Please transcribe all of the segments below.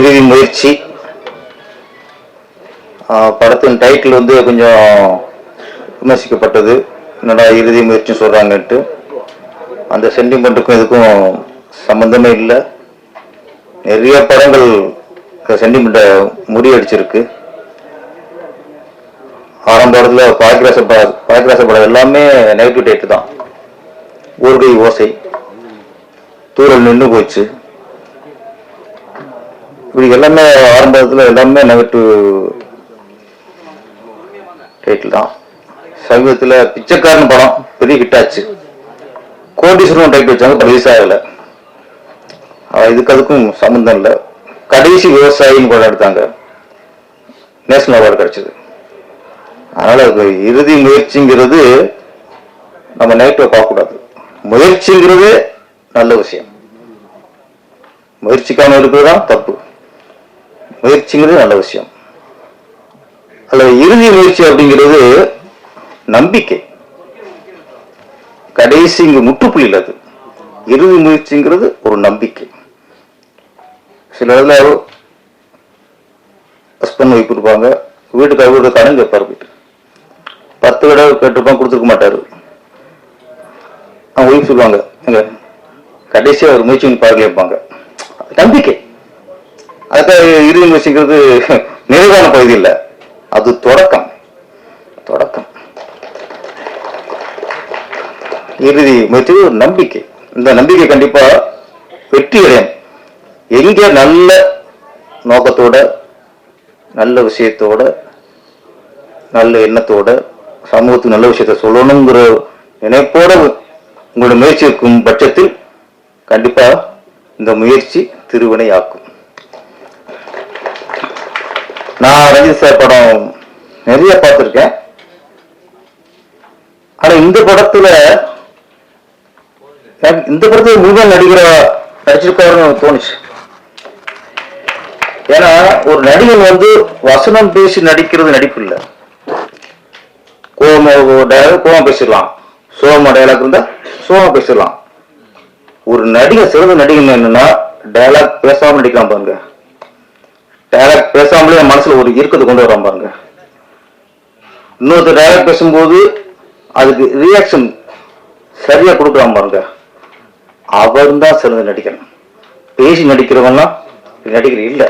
இறுதி முயற்சி. படத்தின் டைட்டில் வந்து கொஞ்சம் விமர்சிக்கப்பட்டது. என்னடா இறுதி முயற்சி சொல்கிறாங்கன்ட்டு அந்த சென்டிமெண்ட்டுக்கும் இதுக்கும் சம்மந்தமே இல்லை. நிறைய படங்கள் சென்டிமெண்ட்டை முறியடிச்சிருக்கு. ஆரம்பத்துல பாக்கிராச படம் பாக்கிராச படம் எல்லாமே நெகட்டிவ் டைட்டு தான். ஊர்கை ஓசை. தூரல் நின்று போச்சு. இப்படி எல்லாமே ஆரம்பத்தில் எல்லாமே நெகட்டிவ் டைட்டில் தான். சமீபத்தில் பிச்சைக்காரன் படம் பெரிய ஹிட் ஆச்சு. கோடீஸ்வரன் டைட்டில் வச்சாங்க ரிலீஸ் ஆகலை. இதுக்கு அதுக்கும் சம்மந்தம் இல்லை. கடைசி விவசாயின்னு படம் எடுத்தாங்க. நேஷனல் அவார்டு கிடச்சிது. அதனால் அது இறுதி முயற்சிங்கிறது நம்ம நெகட்டிவாக பார்க்கக்கூடாது. முயற்சிங்கிறது நல்ல விஷயம். முயற்சிக்காமல் இருக்கிறது தான் தப்பு. முயற்சிங்கிறது நல்ல விஷயம். அல்ல இறுதி முயற்சி அப்படிங்கிறது நம்பிக்கை. கடைசி இங்கு முற்றுப்புள்ளி அது. இறுதி முயற்சிங்கிறது ஒரு நம்பிக்கை. சில இடத்துல ஹஸ்பண்ட் ஒய்ஃப் இருப்பாங்க. வீட்டுக்கு வீடு கடன் கேட்பார் போயிட்டு. பத்து தடவை கேட்டிருப்பான் கொடுத்துருக்க மாட்டாரு. அவங்க ஒய்ஃப் சொல்லுவாங்க எங்க கடைசியாக ஒரு முயற்சி பண்ணி பாருங்க கேட்பாங்க நம்பிக்கை. அதுக்காக இறுதி முயற்சிங்கிறது நிறைவான பகுதி இல்லை. அது தொடக்கம். தொடக்கம். இறுதி முயற்சி ஒரு நம்பிக்கை. இந்த நம்பிக்கை கண்டிப்பா வெற்றி அடையும் எங்க நல்ல நோக்கத்தோட நல்ல விஷயத்தோட நல்ல எண்ணத்தோட சமூகத்துக்கு நல்ல விஷயத்த சொல்லணுங்கிற நினைப்போட உங்களோட முயற்சி இருக்கும் பட்சத்தில் கண்டிப்பா இந்த முயற்சி திருவினை ஆக்கும் நான் ரஞ்சித் சார் படம் நிறைய பார்த்துருக்கேன். ஆனா இந்த படத்துல இந்த படத்துல முழுமையா நடிக்கிற நடிச்சிருக்காருன்னு தோணுச்சு. ஏன்னா ஒரு நடிகன் வந்து வசனம் பேசி நடிக்கிறது நடிப்பு இல்லை. கோம டயலாக் கோமம் பேசிடலாம். சோம டயலாக் இருந்தா சோமம் பேசிடலாம். ஒரு நடிகை சிறந்த நடிகன் என்னன்னா டயலாக் பேசாம நடிக்கலாம் பாருங்க. டைலாக் பேசாமலே என் மனசில் ஒரு இருக்கிறது கொண்டு வரான் பாருங்க. இன்னொருத்தர் டைலாக் பேசும்போது அதுக்கு ரியாக்ஷன் சரியா கொடுக்குறான் பாருங்க. அவன் தான் சிறந்த நடிகன் பேசி நடிக்கிறவன்லாம் நடிகர் இல்லை.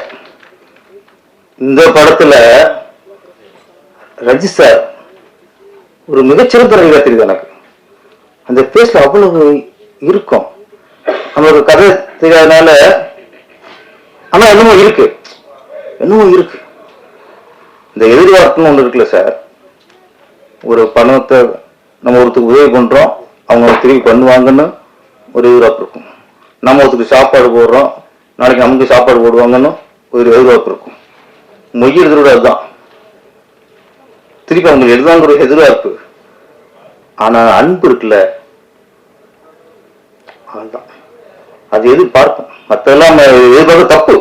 இந்த படத்துல ரஜி சார் ஒரு மிகச்சிறந்த நடிகர் தெரியுது எனக்கு. அந்த பேஸ்ல அவ்வளவு இருக்கும். நம்மளுக்கு கதை தெரியாதனால ஆனா என்னமோ இருக்கு. என்னவோ இருக்கு. இந்த எதிர்பார்ப்புன்னு ஒன்று இருக்குல்ல சார் ஒரு பணத்தை நம்ம ஒருத்தருக்கு உதவி பண்ணுறோம் அவங்க திருப்பி பண்ணுவாங்கன்னு ஒரு எதிர்பார்ப்பு இருக்கும். நம்ம ஒருத்தருக்கு சாப்பாடு போடுறோம். நாளைக்கு நமக்கு சாப்பாடு போடுவாங்கன்னு ஒரு எதிர்பார்ப்பு இருக்கும். மொய் எழுதுறோட அதுதான். திருப்பி அவங்க எழுதாங்கிற ஒரு எதிர்பார்ப்பு. ஆனால் அன்பு இருக்குல்ல? அதுதான். அது எதிர்பார்க்கும் மற்றெல்லாம் நம்ம எதிர்பார்க்க தப்பு.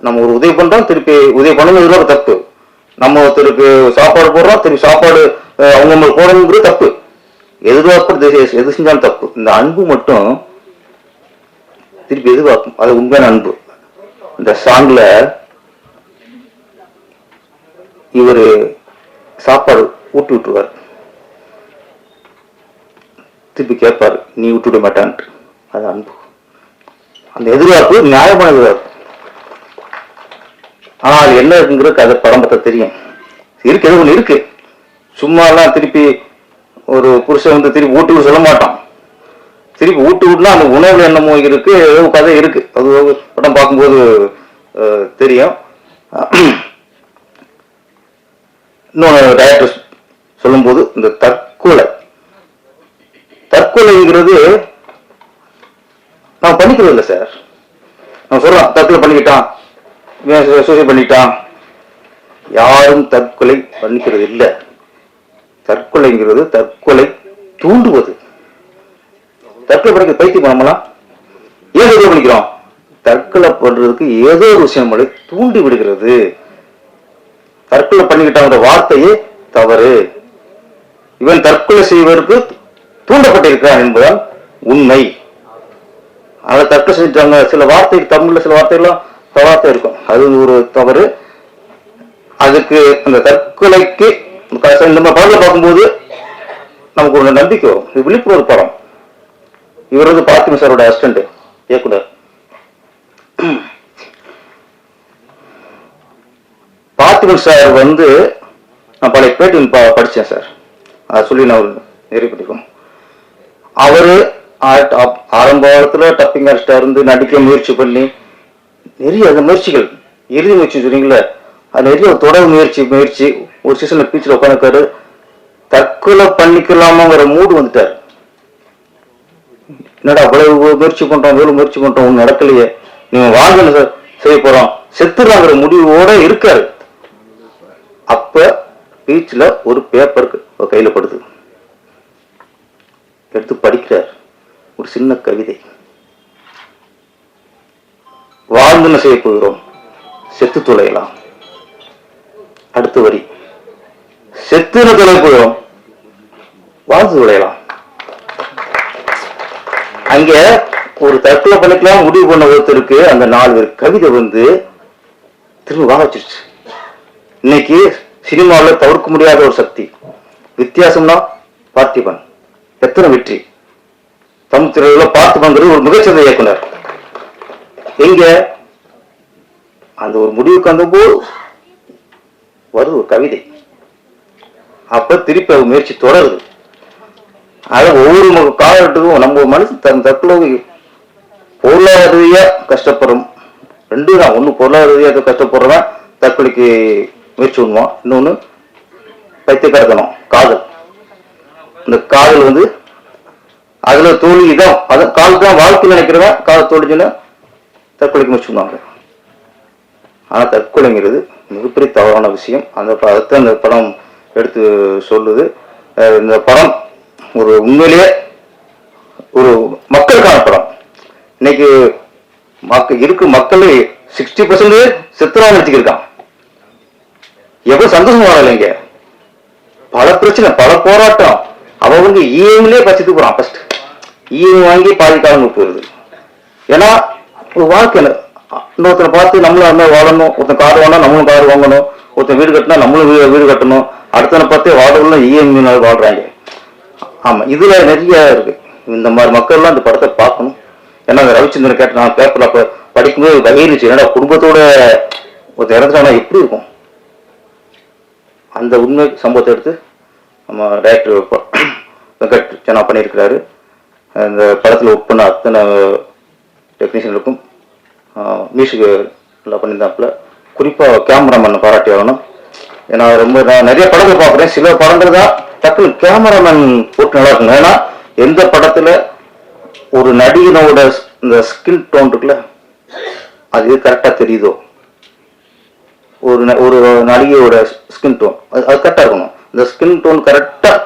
நம்ம ஒரு உதவி பண்றோம் திருப்பி உதவி பண்ணணும் ஒரு தப்பு. நம்ம ஒருத்தருக்கு சாப்பாடு போடுறோம் திருப்பி சாப்பாடு அஹ், அவங்க நம்மளுக்கு போடணுங்கிறது தப்பு. எதிர்பார்ப்பு எது- செஞ்சாலும் தப்பு. இந்த அன்பு மட்டும் திருப்பி எதிர்பார்க்கும். அது உண்மையான அன்பு. இந்த சாங்ல இவரு சாப்பாடு ஊட்டி விட்டுருவார். திருப்பி கேட்பாரு நீ விட்டு விட மாட்டான்ட்டு. அது அன்பு. அந்த எதிர்பார்ப்பு நியாயமான எதிர்பார்ப்பு. ஆனால் அது என்ன இருக்குங்கிற கதை படம் பார்த்தா தெரியும். இருக்கு எது ஒன்று இருக்கு. சும்மாலாம் திருப்பி ஒரு புருஷன் வந்து திருப்பி ஊட்டு விட சொல்ல மாட்டான். திருப்பி ஊட்டு விட்டுனா அந்த உணவுல என்னமோ இருக்கு ஏதோ கதை இருக்கு. அது படம் பார்க்கும்போது தெரியும். இன்னொன்று டைரக்டர் சொல்லும்போது இந்த தற்கொலை. தற்கொலைங்கிறது நான் பண்ணிக்கிறது இல்லை சார் நான் சொல்கிறேன் தற்கொலை பண்ணிக்கிட்டான். சூசைட் பண்ணிட்டான். யாரும் தற்கொலை பண்ணிக்கிறது இல்லை தற்கொலைங்கிறது தற்கொலை தூண்டுவது. தற்கொலை பண்ணிக்க பைத்தியம் நம்மளாம் ஏன் தற்கொலை பண்ணிக்கிறோம். தற்கொலை பண்றதுக்கு ஏதோ ஒரு விஷயம் நம்மளை தூண்டி விடுகிறது. தற்கொலை பண்ணிக்கிட்டாங்கிற வார்த்தையே தவறு. இவன் தற்கொலை செய்வதற்கு தூண்டப்பட்டிருக்கிறான் என்பதால் உண்மை. அதை தற்கொலை செஞ்சிட்டாங்க சில வார்த்தை தமிழ்ல சில வார்த்தைகள்லாம் தவறாத்தான் இருக்கும். அது ஒரு தவறு. அதுக்கு அந்த தற்கொலைக்கு இந்த மாதிரி பார்க்கும்போது நமக்கு ஒரு நம்பிக்கை வரும். இது விழிப்புணர்வு படம். இவர் வந்து பார்த்திபன் சாரோட அசிஸ்டன்ட் இயக்குனர். பார்த்திபன் சார் வந்து நான் பழைய பேட்டி ப படித்தேன் சார். அதை சொல்லி நான் நிறைய பிடிக்கும் அவர் ஆரம்ப காலத்தில் டப்பிங் ஆர்டிஸ்டாக இருந்து நடிக்க முயற்சி பண்ணி நிறைய அந்த முயற்சிகள். இறுதி முயற்சி சொல்றீங்களே அது நிறைய தொடர் முயற்சி முயற்சி. ஒரு சீசன்ல பீச்சில் உட்காந்துருக்காரு தற்கொலை பண்ணிக்கலாமாங்கிற மூடு வந்துட்டார். என்னடா அவ்வளவு முயற்சி பண்றோம் இவ்வளவு முயற்சி பண்றோம் ஒன்றும் நடக்கலையே. நீங்க வாழ்க்கை செய்ய போறோம் செத்துறாங்கிற முடிவோட இருக்காரு. அப்ப பீச்சில் ஒரு பேப்பர் கையில் படுது. எடுத்து படிக்கிறார். ஒரு சின்ன கவிதை. வாழ்ந்துன செய்ய போகிறோம்? செத்து தொலையலாம். அடுத்த வரி. செத்துன தொலை போகிறோம்? வாழ்ந்து தொலையலாம். அங்க ஒரு தற்கொலை பண்ணிக்கலாம் முடிவு பண்ண ஒருத்தருக்கு அந்த நாலு பேர் கவிதை வந்து திரும்ப வாழ வச்சிருச்சு. இன்னைக்கு சினிமாவில் தவிர்க்க முடியாத ஒரு சக்தி. வித்தியாசம்னா பார்த்திபன். எத்தனை வெற்றி. தமிழ் திரையுல பார்த்திபன்கிறது ஒரு மிகச்சிறந்த இயக்குனர். எங்க? அந்த ஒரு முடிவுக்கு வந்தபோது வருது ஒரு கவிதை. அப்ப திருப்பி அவங்க முயற்சி தொடருது. அது ஒவ்வொரு காலகட்டத்துக்கும் நம்ம மனசு தன் தற்கொலை பொருளாதார ரீதியா கஷ்டப்படும். ரெண்டு தான். ஒண்ணு பொருளாதார ரீதியாக கஷ்டப்படுறவன் தற்கொலைக்கு முயற்சி பண்ணுவோம். இன்னொன்னு பைத்தியக்காரத்தனம் காதல். இந்த காதல் வந்து அதுல தோல்வி தான் அதான் காதல் தான் வாழ்க்கை நினைக்கிறவன் காதல் தோல்விச்சுன்னா தற்கொலைக்கு முயற்சி பண்ணுவாங்க. ஆனால் தற்கொலைங்கிறது மிகப்பெரிய தவறான விஷயம். அந்த படத்தை அந்த படம் எடுத்து சொல்லுது. இந்த படம் ஒரு உண்மையிலேயே ஒரு மக்களுக்கான படம். இன்னைக்கு மக்கள் இருக்கு மக்களே சிக்ஸ்டி பர்சன்டேஜ் சித்திரா நினைச்சுக்கிருக்கான் எவ்வளவு சந்தோஷமா இல்லைங்க பல பிரச்சனை பல போராட்டம். அவங்க இஎம்லேயே பச்சத்து போறான் ஃபர்ஸ்ட் இஎம் வாங்கி பாதி காலம் போயிருது ஏன்னா ஒரு வாழ்க்கையில இன்னொருத்தனை பார்த்து நம்மளும் அந்த மாதிரி வாழணும் ஒருத்தன் கார் வாங்கினா நம்மளும் கார் வாங்கணும் ஒருத்தன் வீடு கட்டினா நம்மளும் வீடு வீடு கட்டணும் அடுத்தனை பார்த்தே வாடகைலாம் இஎம்ஐ வாழ்றாங்க. ஆமா இதுல நிறைய இருக்கு. இந்த மாதிரி மக்கள்லாம் இந்த படத்தை பார்க்கணும். ஏன்னா ரவிச்சந்திரன் கேட்ட நான் பேப்பர்ல படிக்கும்போது வகையிருச்சு என்னடா குடும்பத்தோட ஒரு இறந்துட்டானா? எப்படி இருக்கும்? அந்த உண்மை சம்பவத்தை எடுத்து நம்ம டைரக்டர் வெங்கட் சென்னா பண்ணியிருக்கிறாரு. அந்த படத்தில் ஒர்க் பண்ண அத்தனை டெக்னீஷியனுக்கும் மியூசிக் நல்லா பண்ணியிருந்தாப்புல. குறிப்பாக கேமராமேன் பாராட்டி ஆகணும். ஏன்னா ரொம்ப நான் நிறைய படங்கள் பார்க்குறேன். சில படங்கள் தான் டக்குனு கேமராமேன் போட்டு நல்லா இருக்குங்க ஏன்னா எந்த படத்தில் ஒரு நடிகனோட இந்த ஸ்கின் டோன் இருக்குல்ல அது கரெக்டாக தெரியுதோ? ஒரு ஒரு நடிகையோட ஸ்கின் டோன் அது அது கரெக்டாக இருக்கணும். இந்த ஸ்கின் டோன் கரெக்டாக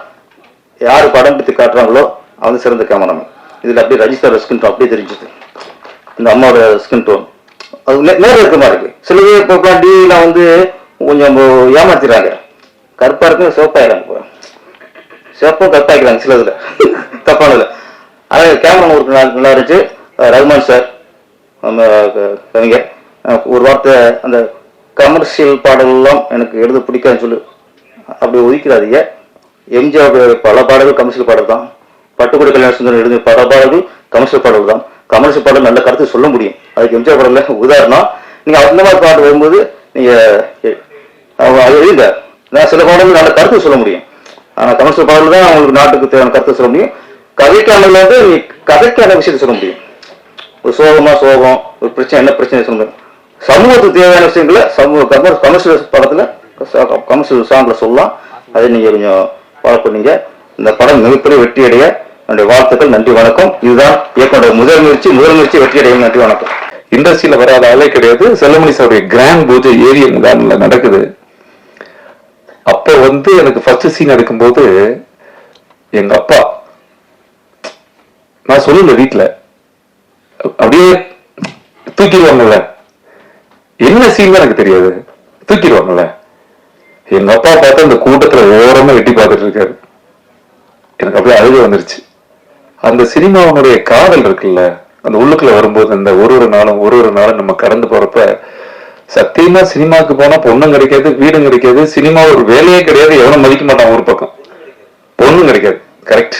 யார் படம் பிடித்து காட்டுறாங்களோ அவங்க சிறந்த கேமராமேன் இதில் அப்படியே ரஜிஸ்டர் ஸ்கின் டோன் அப்படியே தெரிஞ்சுது இந்த அம்மாவோட ஸ்கின் டோன் அது நே- நேரம் இருக்க மாதிரி இருக்கு. சில பேர் இப்போ டிவிலாம் வந்து கொஞ்சம் ஏமாத்திடுறாங்க. கருப்பாக இருக்கும் சிவப்பாயிடுறாங்க இப்போ. சிவப்பும் கருப்பாக்கிறாங்க சில இதில். தப்பானதில் அதாவது கேமரா ஒரு நல்லா நல்லா இருந்துச்சு. ரகுமான் சார் நம்ம கவிஞர். ஒரு வார்த்தை அந்த கமர்ஷியல் பாடலெல்லாம் எனக்கு எழுத பிடிக்காதுன்னு சொல்லு. அப்படி ஒதுக்கிறாதீங்க எம்ஜிஆர் பல பாடல்கள் கமர்ஷியல் பாடல் தான் பட்டுக்கொடி கல்யாண சுந்தரம் எழுதிய பல பாடல்கள் கமர்ஷியல் பாடல் தான் கமர்ஷியல் பாடல் நல்ல கருத்து சொல்ல முடியும். அதுக்கு எம்ஜிஆர் பாடல உதாரணம் நீங்கள் அந்த மாதிரி பாட்டு வரும்போது நீங்கள் அது எழுதுங்க நான் சில பாடல்கள் நல்ல கருத்து சொல்ல முடியும். ஆனால் கமர்ஷியல் பாடல் தான் உங்களுக்கு நாட்டுக்கு தேவையான கருத்து சொல்ல முடியும். கதைக்கானதுல வந்து நீ கதைக்கான விஷயத்தை சொல்ல முடியும். ஒரு சோகமாக சோகம் ஒரு பிரச்சனை என்ன பிரச்சனை சொல்ல முடியும். சமூகத்துக்கு தேவையான விஷயங்களை சமூக கமர் கமர்ஷியல் படத்தில் கமர்ஷியல் சாங்கில் சொல்லலாம். அதை நீங்கள் கொஞ்சம் ஃபாலோ பண்ணீங்க. இந்த படம் மிகப்பெரிய வெற்றி அடைய என்னுடைய வாழ்த்துக்கள் நன்றி வணக்கம். இதுதான் இயக்குனர் முதல் முயற்சி முதல் முயற்சி வெற்றி அடையும் நன்றி வணக்கம். இண்டஸ்ட்ரியில வராத ஆளே கிடையாது. செல்லமணி சாருடைய கிராண்ட் பூஜை ஏரியன் கார்டன்ல நடக்குது. அப்போ வந்து எனக்கு ஃபர்ஸ்ட் சீன் எடுக்கும்போது எங்க அப்பா நான் சொல்லல வீட்டில் அப்படியே தூக்கிடுவாங்கல்ல. என்ன சீன் எனக்கு தெரியாது. தூக்கிடுவாங்கல்ல. எங்க அப்பா பார்த்தா இந்த கூட்டத்துல ஓரமா எட்டி பார்த்துட்டு இருக்காரு. எனக்கு அப்படியே அழுக வந்துருச்சு. அந்த சினிமாவனுடைய காதல் இருக்குல்ல? அந்த உள்ளுக்குள்ள வரும்போது அந்த ஒரு ஒரு நாளும் ஒரு ஒரு நாளும் நம்ம கடந்து போறப்ப சத்தியமா சினிமாவுக்கு போனா பொண்ணும் கிடைக்காது வீடும் கிடைக்காது சினிமா ஒரு வேலையே கிடையாது எவனும் மதிக்க மாட்டான் ஒரு பக்கம். பொண்ணும் கிடைக்காது. கரெக்ட்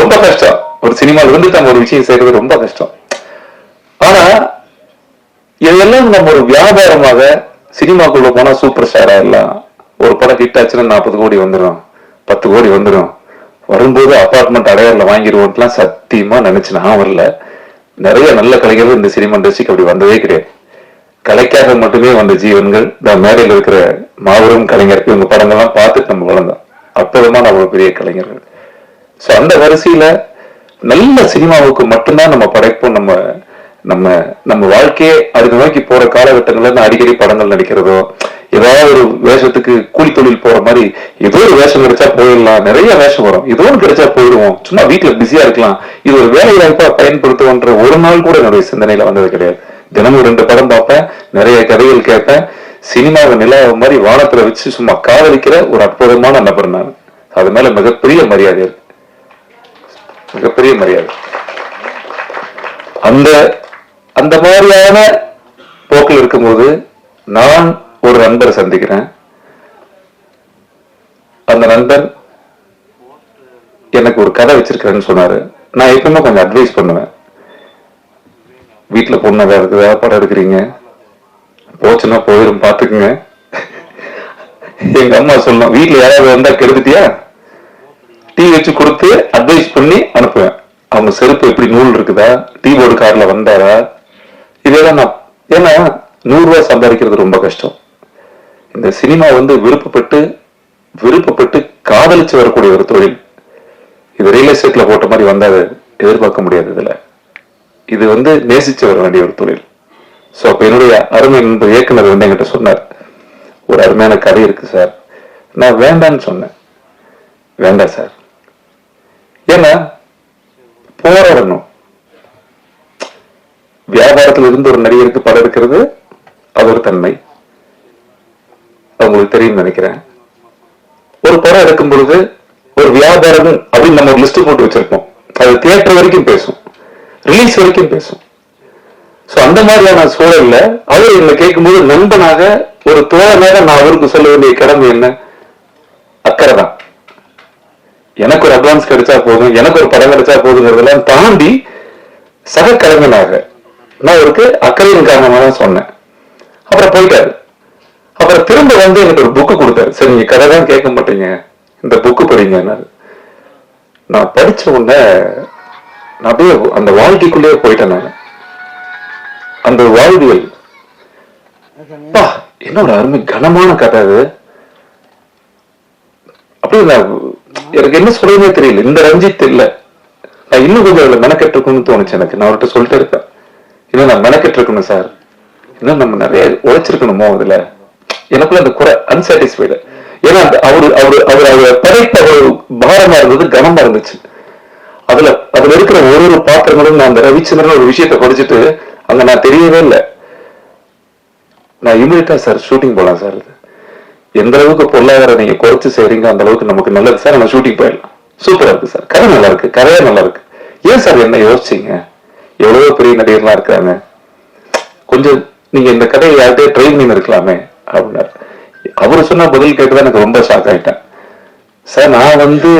ரொம்ப கஷ்டம். ஒரு சினிமாவில் இருந்து நம்ம ஒரு விஷயம் செய்யறது ரொம்ப கஷ்டம். ஆனா இதெல்லாம் நம்ம ஒரு வியாபாரமாக சினிமாக்குள்ள போனா சூப்பர் ஸ்டாரா எல்லாம் ஒரு படம் ஹிட் ஆச்சுன்னா நாற்பது கோடி வந்துடும் பத்து கோடி வந்துடும் வரும்போது அப்பார்ட்மெண்ட் அடையாறுல வாங்கிடுவோம்லாம் சத்தியமா நினைச்சு நான் வரல. நிறைய நல்ல கலைஞர்கள் இந்த சினிமா இண்டஸ்ட்ரிக்கு அப்படி வந்ததே கிடையாது. கலைக்காக மட்டுமே வந்த ஜீவன்கள் இந்த மேடையில் இருக்கிற மாபெரும் கலைஞர் இவங்க படங்கள்லாம் பார்த்துட்டு நம்ம வளர்ந்தோம். அற்புதமான அவ்வளவு பெரிய கலைஞர்கள். சோ அந்த வரிசையில நல்ல சினிமாவுக்கு மட்டும்தான் நம்ம படைப்போம். நம்ம நம்ம நம்ம வாழ்க்கையே அடுத்த நோக்கி போற காலகட்டங்கள்ல அடிக்கடி படங்கள் நடிக்கிறதோ ஏதாவது ஒரு வேஷத்துக்கு கூலி தொழில் போற மாதிரி ஏதோ ஒரு வேஷம் கிடைச்சா போயிடலாம். நிறைய வேஷம் வரும். ஏதோ ஒன்று கிடைச்சா போயிடுவோம். சும்மா வீட்டுல பிஸியா இருக்கலாம். இது ஒரு வேலை வாய்ப்பா பயன்படுத்துவோன்ற ஒரு நாள் கூட என்னுடைய சிந்தனையில வந்தது கிடையாது. தினமும் ரெண்டு படம் பார்ப்பேன். நிறைய கதைகள் கேட்பேன். சினிமாவை நிலா மாதிரி வானத்துல வச்சு சும்மா காதலிக்கிற ஒரு அற்புதமான நபர் நான். அது மேல மிகப்பெரிய மரியாதை இருக்கு. மிகப்பெரிய மரியாதை. அந்த அந்த மாதிரியான போக்கில் இருக்கும்போது நான் ஒரு நண்பரை சந்திக்கிறேன். அந்த நண்பர் எனக்கு ஒரு கதை வச்சிருக்கிறேன்னு சொன்னாரு. நான் எப்பவுமே கொஞ்சம் அட்வைஸ் பண்ணுவேன். வீட்டில் பொண்ணு வேற இருக்குதா படம் எடுக்கிறீங்க? போச்சுன்னா போயிடும் பார்த்துக்குங்க. எங்க அம்மா சொல்லணும் வீட்டில் யாராவது வந்தா கெடுத்துட்டியா? டீ வச்சு கொடுத்து அட்வைஸ் பண்ணி அனுப்புவேன். அவங்க செருப்பு எப்படி நூல் இருக்குதா? டீ போர்டு கார்ல வந்தாரா? இதெல்லாம் நான் ஏன்னா நூறுரூவா சம்பாதிக்கிறது ரொம்ப கஷ்டம். இந்த சினிமா வந்து விருப்பப்பட்டு விருப்பப்பட்டு காதலிச்சு வரக்கூடிய ஒரு தொழில். இது ரியல் எஸ்டேட்ல போட்ட மாதிரி வந்தால் அது எதிர்பார்க்க முடியாது இதுல. இது வந்து நேசிச்சு வர வேண்டிய ஒரு தொழில். சோ அப்ப என்னுடைய அருமை நண்பர் இயக்குனர் வந்து என்கிட்ட சொன்னார் ஒரு அருமையான கதை இருக்கு சார். நான் வேண்டான்னு சொன்னேன். வேண்டாம் சார். ஏன்னா போராடணும். வியாபாரத்தில் இருந்து ஒரு நடிகருக்கு படம் எடுக்கிறது அது ஒரு தன்மை. உங்களுக்கு தெரியும் நினைக்கிறேன். ஒரு படம் எடுக்கும் பொழுது ஒரு வியாபாரம் அப்படின்னு நம்ம ஒரு லிஸ்ட் போட்டு வச்சிருப்போம். அது தியேட்டர் வரைக்கும் பேசும். ரிலீஸ் வரைக்கும் பேசும். சோ அந்த மாதிரியான சூழல்ல அவர் என்னை கேட்கும்போது நண்பனாக ஒரு தோழனாக நான் அவருக்கு சொல்ல வேண்டிய கடமை என்ன? அக்கறை தான். எனக்கு ஒரு அட்வான்ஸ் கிடைச்சா போதும் எனக்கு ஒரு படம் கிடைச்சா போதுங்கிறதெல்லாம் தாண்டி சக கலைஞனாக நான் அவருக்கு அக்கறையின் காரணமாக தான் சொன்னேன். அப்புறம் போயிட்டாரு. அப்புறம் திரும்ப வந்து எனக்கு ஒரு புக்கு கொடுத்தாரு. சரி நீங்க கதை தான் கேட்க மாட்டீங்க இந்த புக்கு படிங்க நான் படிச்ச உடனே நான் அப்படியே அந்த வாழ்க்கைக்குள்ளேயே போயிட்டேன் நான். அந்த வாழ்வியல். அப்பா, என்ன ஒரு அருமை கனமான கதை அது. அப்படியே நான் எனக்கு என்ன சொல்றதுனே தெரியல. இந்த ரஞ்சித் இல்ல. நான் இன்னும் கொஞ்சம் அதுல மெனக்கெட்டு இருக்கணும்னு தோணுச்சு எனக்கு. நான் அவர்கிட்ட சொல்லிட்டு இருப்பேன். இன்னும் நான் மெனக்கெட்டு இருக்கணும் சார். இன்னும் நம்ம நிறைய உழைச்சிருக்கணுமோ அதுல? எனக்குள்ள அந்த குறை அன்சாட்டிஸ்ஃபைடு ஏன்னா அந்த அவரு அவரு அவர் அவரை படைத்த ஒரு பாரமா இருந்தது கனமா இருந்துச்சு. அதுல அதுல இருக்கிற ஒரு ஒரு பாத்திரங்களும் நான் அந்த ரவிச்சந்திரன் ஒரு விஷயத்தை படிச்சுட்டு அங்க நான் தெரியவே இல்லை. நான் இமீடியட்டா சார் ஷூட்டிங் போலாம் சார் இது. எந்த அளவுக்கு பொருளாதாரம் நீங்க குறைச்சு செய்றீங்க அந்த அளவுக்கு நமக்கு நல்லது சார் நம்ம ஷூட்டிங் போயிடலாம். சூப்பரா இருக்கு சார் கதை நல்லா இருக்கு கதையா நல்லா இருக்கு. ஏன் சார் என்ன யோசிச்சீங்க? எவ்வளவு பெரிய நடிகர்லாம் இருக்கிறாங்க கொஞ்சம் நீங்க இந்த கதையை யார்கிட்டயே ட்ரை பண்ணி இருக்கலாமே அப்படின்னாரு அவரு சொன்ன பதில் கேட்டுதான் எனக்கு ரொம்ப ஷாக் ஆயிட்டேன். சார் நான் வந்து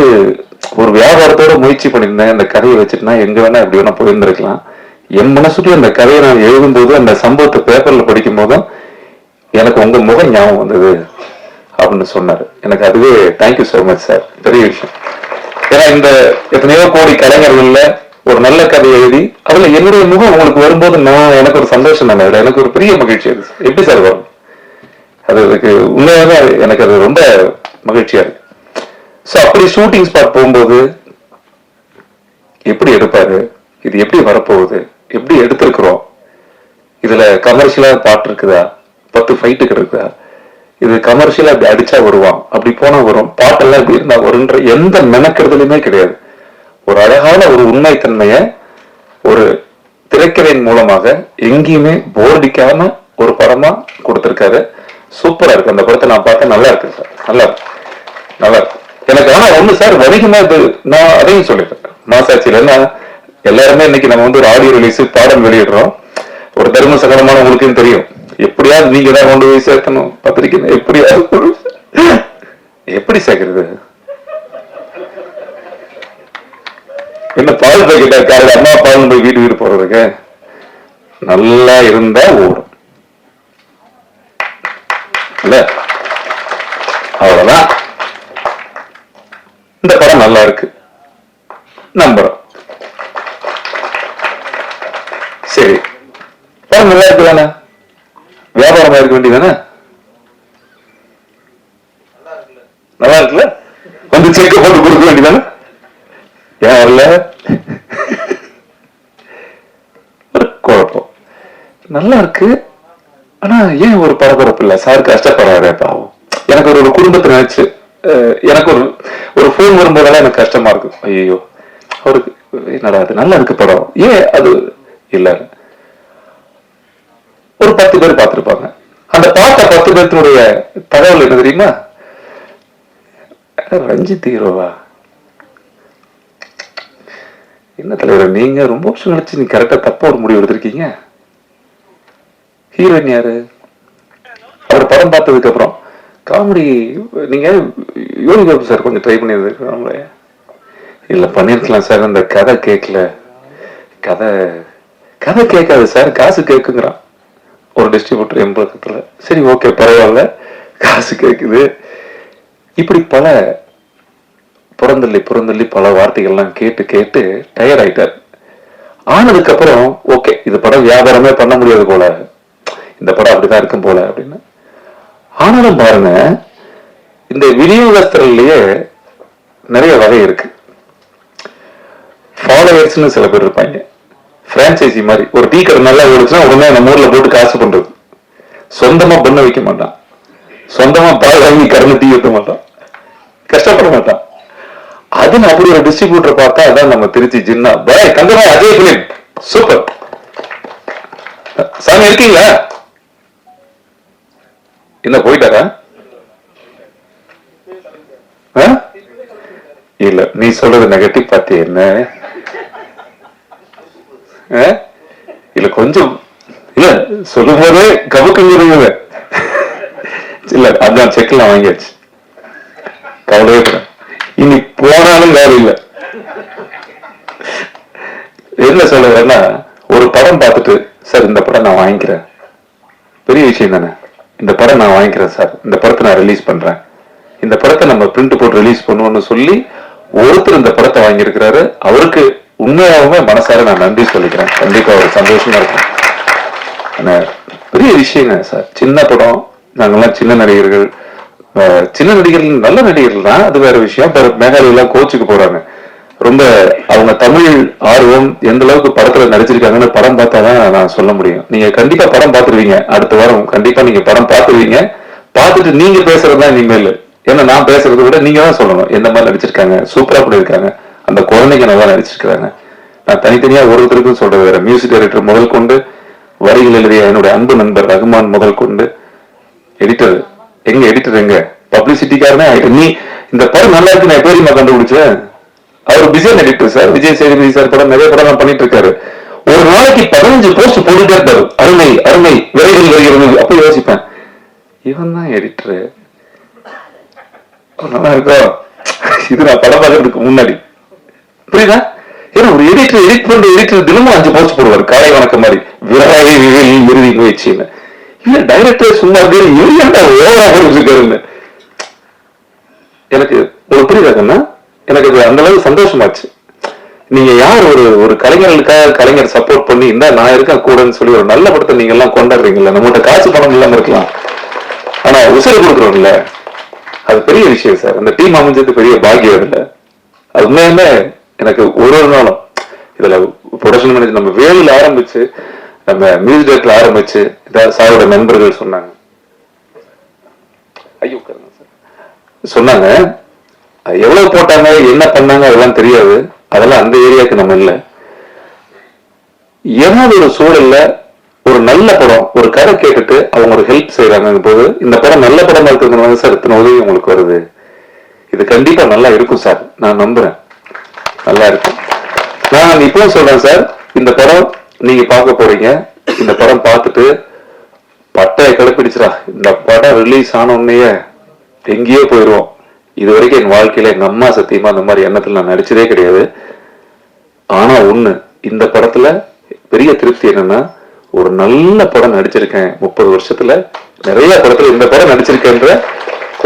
ஒரு வியாபாரத்தோட முயற்சி பண்ணியிருந்தேன். இந்த கதையை வச்சுட்டுனா எங்க வேணா எப்படி வேணா போயிருந்திருக்கலாம். என் மனசுக்குள்ள அந்த கதையை நான் எழுதும்போது அந்த சம்பவத்தை பேப்பர்ல படிக்கும் போதும் எனக்கு உங்க முகம் ஞாபகம் வந்தது அப்படின்னு சொன்னாரு. எனக்கு அதுவே தேங்க்யூ ஸோ மச் சார் பெரிய விஷயம். ஏன்னா இந்த எத்தனையோ கோடி கலைஞர்கள்ல ஒரு நல்ல கதை எழுதி அதுல என்னுடைய முகம் உங்களுக்கு வரும்போது நான் எனக்கு ஒரு சந்தோஷம் தானே. எனக்கு ஒரு பெரிய மகிழ்ச்சி அது. எப்படி சார் வரும்? அது எனக்கு உண்மையாக எனக்கு அது ரொம்ப மகிழ்ச்சியா இருக்கு. ஸோ அப்படி ஷூட்டிங் ஸ்பாட் போகும்போது எப்படி எடுப்பாரு? இது எப்படி வரப்போகுது? எப்படி எடுத்திருக்கிறோம்? இதுல கமர்ஷியலா பாட்டு இருக்குதா? பத்து ஃபைட்டுக்கு இருக்குதா? இது கமர்ஷியலா அப்படி அடிச்சா வருவான்? அப்படி போனா வரும். பாட்டெல்லாம் இப்படி இருந்தா வரும்ன்ற எந்த மெனக்கெடுதலுமே கிடையாது. ஒரு அழகான ஒரு உண்மைத்தன்மைய ஒரு திரைக்கதையின் மூலமாக எங்கேயுமே போர்டிக்காம ஒரு படமா கொடுத்திருக்காரு. சூப்பரா இருக்கு. அந்த படத்தை நான் பார்த்தேன் நல்லா இருக்கு சார். நல்லா இருக்கு. நல்லா இருக்கு. எனக்கு ஆனா ஒண்ணு சார் வணிகமா இது நான் அதையும் சொல்லிட்டேன். மாசாச்சு எல்லாருமே இன்னைக்கு நம்ம வந்து ஒரு ஆடியோ ரிலீஸ் பாடம் வெளியிடுறோம். ஒரு தர்ம சகலமான உங்களுக்கும் தெரியும். எப்படியாவது நீங்க தான் கொண்டு போய் சேர்க்கணும் பத்திரிக்கை எப்படியாவது எப்படி சேர்க்கறது? என்ன பால் பாக்கெட்டா காலையில் அம்மா பால் போய் வீடு வீடு போறதுக்கு. நல்லா இருந்தா ஓடும் இல்ல. அவ்வளவுதான். இந்த படம் நல்லா இருக்கு. நம்புறோம். சரி. படம் நல்லா இருக்கு தானே? வியாபாரமா இருக்க வேண்டியதானே நல்லா இருக்குல்ல? வந்து செக் போட்டு கொடுக்க வேண்டியதானே ஏன் வரல? ஒரு குழப்பம். நல்லா இருக்கு. ஏன் ஒரு பரபரப்பு இல்ல? சார் கஷ்டப்படுறாரு பாவம் எனக்கு ஒரு ஒரு குடும்பத்தை நினைச்சு எனக்கு ஒரு ஒரு ஃபோன் வரும்போதெல்லாம் எனக்கு கஷ்டமா இருக்கும் ஐயோ அவருக்கு என்னடா அது நல்லா இருக்கு படம். ஏன் அது இல்ல? ஒரு பத்து பேர் பார்த்துருப்பாங்க. அந்த பார்த்த பத்து பேர்த்தினுடைய தகவல் என்ன தெரியுமா? ரஞ்சித் ஹீரோவா? என்ன தலைவர் நீங்க ரொம்ப வருஷம் கழிச்சு நீ கரெக்டா தப்பா ஒரு முடிவு எடுத்திருக்கீங்க. ஹீரோயின் யாரு? அவர் படம் பார்த்ததுக்கு அப்புறம். காமெடி நீங்க யோகி பாபு சார் கொஞ்சம் ட்ரை பண்ணியிருந்துருக்கீங்களே இல்ல பண்ணிருக்கலாம் சார் அந்த கதை கேட்கல கதை கதை கேட்காது சார் காசு கேக்குங்கிறான். ஒரு டிஸ்ட்ரிபியூட்டர் எம்பளத்துல சரி ஓகே பரவாயில்ல. காசு கேக்குது. இப்படி பல புறந்தள்ளி புறந்தள்ளி பல வார்த்தைகள்லாம் கேட்டு கேட்டு டயர் ஆயிட்டார். ஆனதுக்கு அப்புறம் ஓகே இது படம் வியாபாரமே பண்ண முடியாது போல. இந்த படம் அப்படிதான் இருக்கும் போல அப்படின்னு. ஆனாலும் பாருங்க இந்த விநியோகஸ்தர்லயே நிறைய வகை இருக்கு. ஃபாலோவர்ஸ்னு சில பேர் இருப்பாங்க. பிரான்சைசி மாதிரி. ஒரு டீ கடை நல்லா ஓடுச்சுன்னா உடனே நம்ம ஊர்ல போட்டு காசு பண்றது. சொந்தமா பண்ண வைக்க மாட்டான். சொந்தமா பால் வாங்கி கறந்து டீ வைக்க மாட்டான். கஷ்டப்பட மாட்டான். அதுன்னு அப்படி ஒரு டிஸ்ட்ரிபியூட்டர் பார்த்தா அதான் நம்ம திருச்சி ஜின்னா. பாய் கந்தமா அஜய் பிலிம் சூப்பர் சாமி இருக்கீங்களா? என்ன போயிட்டாரா? ஆ? இல்ல நீ சொல்றது நெகட்டிவ் பார்த்து என்ன? இல்ல கொஞ்சம் இல்ல சொல்லும் போதே கவுக்குங்கிறது இல்ல அதான் செக்லாம் வாங்கியாச்சு. கவலையே இனி போனாலும் வேலை இல்ல. என்ன சொல்றதுன்னா ஒரு படம் பார்த்துட்டு சார் இந்த படம் நான் வாங்கிக்கிறேன். பெரிய விஷயம் தானே. இந்த படம் நான் வாங்கிக்கிறேன் சார். இந்த படத்தை நான் ரிலீஸ் பண்றேன். இந்த படத்தை நம்ம பிரிண்ட் போட்டு ரிலீஸ் பண்ணுவோம்னு சொல்லி ஒருத்தர் இந்த படத்தை வாங்கியிருக்கிறாரு. அவருக்கு உண்மையாகவே மனசார நான் நன்றி சொல்லிக்கிறேன். கண்டிப்பா ஒரு சந்தோஷமா இருக்கும் பெரிய விஷயங்க சார். சின்ன படம் நாங்கெல்லாம் சின்ன நடிகர்கள். சின்ன நடிகர்கள் நல்ல நடிகர்கள் தான். அது வேற விஷயம். பிற மேகாலயெல்லாம் கோச்சுக்கு போறாங்க. ரொம்ப அவங்க தமிழ் ஆர்வம் எந்த அளவுக்கு படத்துல நடிச்சிருக்காங்கன்னு படம் பார்த்தா தான் நான் சொல்ல முடியும். நீங்க கண்டிப்பா படம் பார்த்துருவீங்க. அடுத்த வாரம் கண்டிப்பா நீங்க படம் பார்த்துருவீங்க. பார்த்துட்டு நீங்க பேசுறதுதான் இனிமேல். ஏன்னா நான் பேசுறதை விட நீங்க தான் சொல்லணும். எந்த மாதிரி நடிச்சிருக்காங்க? சூப்பரா பண்ணிருக்காங்க அந்த குழந்தைங்க நல்லா நடிச்சிருக்காங்க நான் தனித்தனியா ஒருத்தருக்கும் சொல்றது வேற. மியூசிக் டைரக்டர் முதல் கொண்டு வரிகள் எழுதிய என்னுடைய அன்பு நண்பர் ரகுமான் முதல் கொண்டு எடிட்டர் எங்க எடிட்டர் எங்க? பப்ளிசிட்டிக்காரனே ஆயிட்டு நீ இந்த படம் நல்லா இருக்கு நான் எப்படிமா கண்டுபிடிச்சேன் அவர் பிஸியான editor sir Vijay Sethupathi sir படம் நிறைய படம் பண்ணிட்டு இருக்காரு ஒரு நாளைக்கு பதினஞ்சு போஸ்ட் போட்டுட்டே இருப்பாரு. அருமை அருமை விரைவில் வருகிறது. அப்ப யோசிப்பேன் இவன் தான் எடிட்டரு நல்லா இருக்கோ? இது நான் படம் பார்க்கறதுக்கு முன்னாடி. புரியுதா? ஏன்னா ஒரு எடிட்டர் எடிட் பண்ற எடிட்டர் தினமும் அஞ்சு போஸ்ட் போடுவார். காலை வணக்கம் மாதிரி. விரைவில் இறுதி முயற்சின்னு. இல்ல டைரக்டர் சும்மா ஏன்டா ஓவரா இருக்காருன்னு. எனக்கு ஒரு புரியுதாக்கண்ணா எனக்கு அது அந்த சந்தோஷமாச்சு. நீங்க யார் ஒரு ஒரு கலைஞர்களுக்காக கலைஞர் சப்போர்ட் பண்ணி இந்த நான் இருக்கேன் கூடன்னு சொல்லி ஒரு நல்ல படத்தை நீங்க எல்லாம் கொண்டாடுறீங்கல்ல நம்மகிட்ட காசு பணம் இல்லாம இருக்கலாம். ஆனா உசுறு கொடுக்குறோம்ல. அது பெரிய விஷயம் சார். அந்த டீம் அமைஞ்சது பெரிய பாக்கியம் இல்ல அது உண்மையுமே எனக்கு ஒரு ஒரு நாளும் இதுல ப்ரொடக்ஷன் மேனேஜர் நம்ம வேலையில் ஆரம்பிச்சு நம்ம மியூசிக் டைரக்டர்ல ஆரம்பிச்சு இதான் சாரோட நண்பர்கள் சொன்னாங்க. ஐயோ சார். சொன்னாங்க எவ்வளவு போட்டாங்க என்ன பண்ணாங்க அதெல்லாம் தெரியாது. அதெல்லாம் அந்த ஏரியாவுக்கு நம்ம இல்லை. ஏதாவது ஒரு சூழல்ல ஒரு நல்ல படம் ஒரு கதை கேட்டுட்டு அவங்க ஒரு ஹெல்ப் செய்யறாங்க போது இந்த படம் நல்ல படமா இருக்கிறதுனால சார் இத்தனை உதவி உங்களுக்கு வருது. இது கண்டிப்பா நல்லா இருக்கும் சார். நான் நம்புறேன். நல்லா இருக்கும். நான் இப்பவும் சொல்றேன் சார் இந்த படம் நீங்க பார்க்க போறீங்க. இந்த படம் பார்த்துட்டு பட்டையை கிளப்பிடுச்சுடா இந்த படம் ரிலீஸ் ஆன உடனேயே எங்கேயோ போயிடுவோம் இது வரைக்கும் என் வாழ்க்கையில எங்க அம்மா சத்தியமா அந்த மாதிரி எண்ணத்துல நான் நடிச்சதே கிடையாது. ஆனா ஒண்ணு இந்த படத்துல பெரிய திருப்தி என்னன்னா ஒரு நல்ல படம் நடிச்சிருக்கேன் முப்பது வருஷத்துல. நிறைய படத்துல இந்த படம் நடிச்சிருக்கேன்ற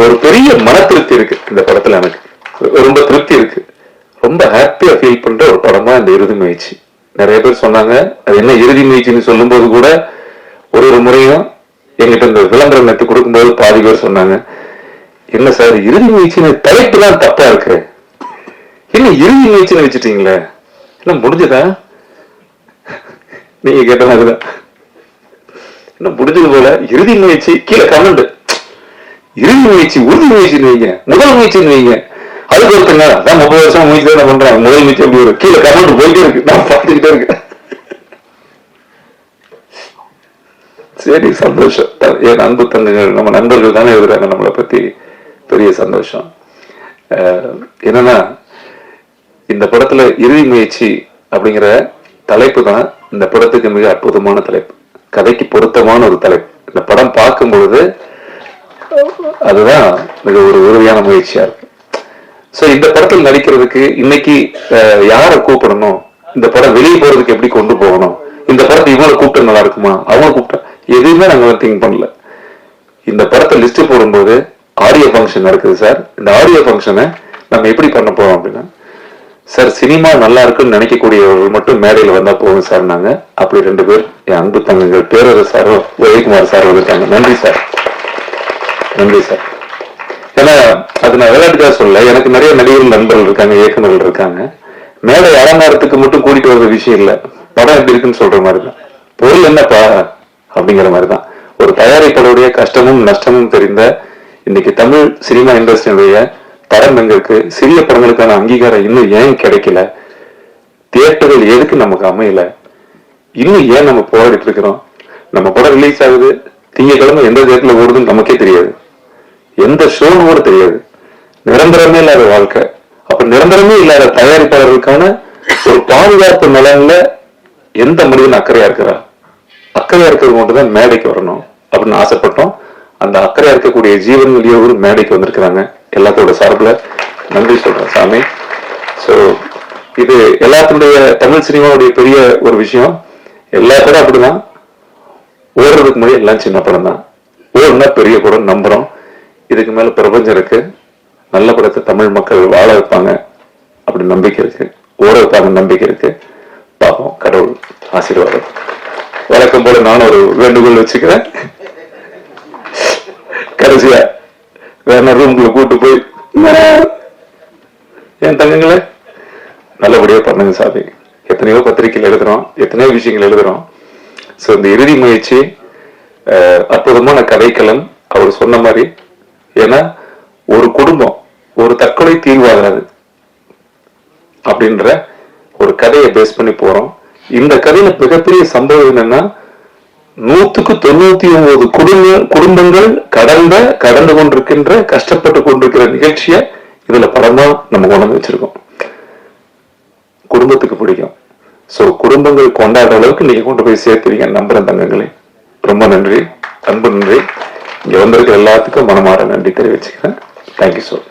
ஒரு பெரிய மன திருப்தி இருக்கு இந்த படத்துல எனக்கு. ரொம்ப திருப்தி இருக்கு. ரொம்ப ஹாப்பியா ஃபீல் பண்ற ஒரு படமா இந்த இறுதி முயற்சி. நிறைய பேர் சொன்னாங்க அது என்ன இறுதி முயற்சின்னு சொல்லும்போது கூட ஒரு ஒரு முறையும் எங்கிட்ட இந்த விளம்பரம் எடுத்து கொடுக்கும்போது பாதி பேர் சொன்னாங்க. என்ன சார் இறுதி முயற்சின்னு தலைப்பு தான் தப்பா இருக்கு. என்ன இறுதி முயற்சின்னு வச்சுட்டீங்களே? என்ன முடிஞ்சதா? நீங்க கேட்ட மாதிரிதான் என்ன முடிஞ்சது போல? இறுதி முயற்சி கீழே கமெண்ட் இறுதி முயற்சி உறுதி முயற்சின்னு வைங்க. முதல் முயற்சின்னு வைங்க. அதுக்கு ஒருத்தங்க அதான் முப்பது வருஷம் முயற்சி தான் பண்றேன். முதல் முயற்சி அப்படி ஒரு கீழே கமெண்ட் போயிட்டே இருக்கு. நான் பார்த்துக்கிட்டே இருக்கேன். சரி சந்தோஷம். என் அன்பு தந்தைகள் நம்ம நண்பர்கள் தானே எழுதுறாங்க நம்மளை பத்தி பெரிய சந்தோஷம். என்னன்னா இந்த படத்துல இறுதி முயற்சி அப்படிங்கிற தலைப்பு தான் இந்த படத்துக்கு மிக அற்புதமான தலைப்பு. கதைக்கு பொருத்தமான ஒரு தலைப்பு. இந்த படம் பார்க்கும் பொழுது அதுதான் மிக ஒரு உறுதியான முயற்சியா இருக்கு. சோ இந்த படத்தில் நடிக்கிறதுக்கு இன்னைக்கு யாரை கூப்பிடணும்? இந்த படம் வெளியே போறதுக்கு எப்படி கொண்டு போகணும்? இந்த படத்தை இவங்களை கூப்பிட்டு நல்லா இருக்குமா? அவங்க கூப்பிட்டா எதுவுமே நாங்க திங்க் பண்ணல. இந்த படத்தை லிஸ்ட் போடும்போது ஆடியோ ஃபங்க்ஷன் நடக்குது சார் இந்த ஆடியோ ஃபங்க்ஷனை நம்ம எப்படி பண்ண போகிறோம் அப்படின்னா சார் சினிமா நல்லா இருக்குன்னு நினைக்கக்கூடியவர்கள் மட்டும் மேடையில் வந்தா போதும் சார் நாங்க. அப்படி ரெண்டு பேர் என் அன்பு தங்கங்கள் பேரரசு சாரும் உதயகுமார் சார் இருக்காங்க நன்றி சார் நன்றி சார் ஏன்னா அது நான் விளையாட்டுக்காக சொல்ல எனக்கு நிறைய நடிகர்கள் நண்பர்கள் இருக்காங்க இயக்குநர்கள் இருக்காங்க. மேடை அலங்காரத்துக்கு மட்டும் கூட்டிட்டு வர விஷயம் இல்ல. படம் எப்படி இருக்குன்னு சொல்ற மாதிரி தான் பொருள் என்னப்பா? அப்படிங்கிற மாதிரி தான் ஒரு தயாரிப்பாளருடைய கஷ்டமும் நஷ்டமும் தெரிந்த இன்னைக்கு தமிழ் சினிமா இண்டஸ்ட்ரியுடைய தரம் எங்க இருக்கு சிறிய படங்களுக்கான அங்கீகாரம் இன்னும் ஏன் கிடைக்கல? தியேட்டர்கள் எதுக்கு நமக்கு அமையல? இன்னும் ஏன் நம்ம போராடிட்டு இருக்கிறோம்? நம்ம படம் ரிலீஸ் ஆகுது திங்கக்கிழமை எந்த தேட்டர்ல ஓடுதுன்னு நமக்கே தெரியாது. எந்த ஷோன்னு கூட தெரியாது. நிரந்தரமே இல்லாத வாழ்க்கை. அப்ப நிரந்தரமே இல்லாத தயாரிப்பாளர்களுக்கான ஒரு பாதுகாப்பு நலன்ல எந்த மனிதன் அக்கறையா இருக்கிறா அக்கறையா இருக்கிறது மட்டும் தான் மேடைக்கு வரணும் அப்படின்னு ஆசைப்பட்டோம். அந்த அக்கறையா இருக்கக்கூடிய ஜீவன் ஒரு மேடைக்கு வந்திருக்கிறாங்க. எல்லாத்தோட சார்பில் நன்றி சொல்றேன் சாமி. சோ இது எல்லாத்தினுடைய தமிழ் சினிமாவுடைய பெரிய ஒரு விஷயம். எல்லா படம் அப்படிதான். ஓடுறதுக்கு முன்னாடி எல்லாம் சின்ன படம் தான். ஓடுனா பெரிய படம் நம்புறோம். இதுக்கு மேல பிரபஞ்சம் இருக்கு. நல்ல படத்தை தமிழ் மக்கள் வாழ வைப்பாங்க. அப்படி நம்பிக்கை இருக்கு. ஓட வைப்பாங்க நம்பிக்கை இருக்கு. பாப்போம் கடவுள் ஆசீர்வாதம். வழக்கம் போல நானும் ஒரு வேண்டுகோள் வச்சுக்கிறேன். கடைசியா வேணா ரூம்குள்ள கூட்டு போய் என் தங்கங்களே? நல்லபடியா பண்ணுங்க சாமி. எத்தனையோ பத்திரிகைகள் எழுதுறோம் எத்தனையோ விஷயங்கள் எழுதுறோம். ஸோ இந்த இறுதி முயற்சி அற்புதமான கதைக்களம் அவர் சொன்ன மாதிரி. ஏன்னா ஒரு குடும்பம் ஒரு தற்கொலை தீர்வாகாது அப்படின்ற ஒரு கதையை பேஸ் பண்ணி போறோம். இந்த கதையில மிகப்பெரிய சம்பவம் என்னன்னா நூத்துக்கு தொண்ணூத்தி ஒன்பது குடும்ப குடும்பங்கள் கடந்த கடந்து கொண்டிருக்கின்ற கஷ்டப்பட்டு கொண்டிருக்கிற நிகழ்ச்சியை இதுல படமா நம்ம கொண்டு வச்சிருக்கோம். குடும்பத்துக்கு பிடிக்கும். சோ குடும்பங்கள் கொண்டாடுற அளவுக்கு நீங்க கொண்டு போய் சேர்த்துறீங்க. நம்புறேன் தங்கங்களே. ரொம்ப நன்றி. அன்பு நன்றி. இங்க வந்திருக்கிற எல்லாத்துக்கும் மனமாற நன்றி தெரிவிச்சுக்கிறேன். Thank you sir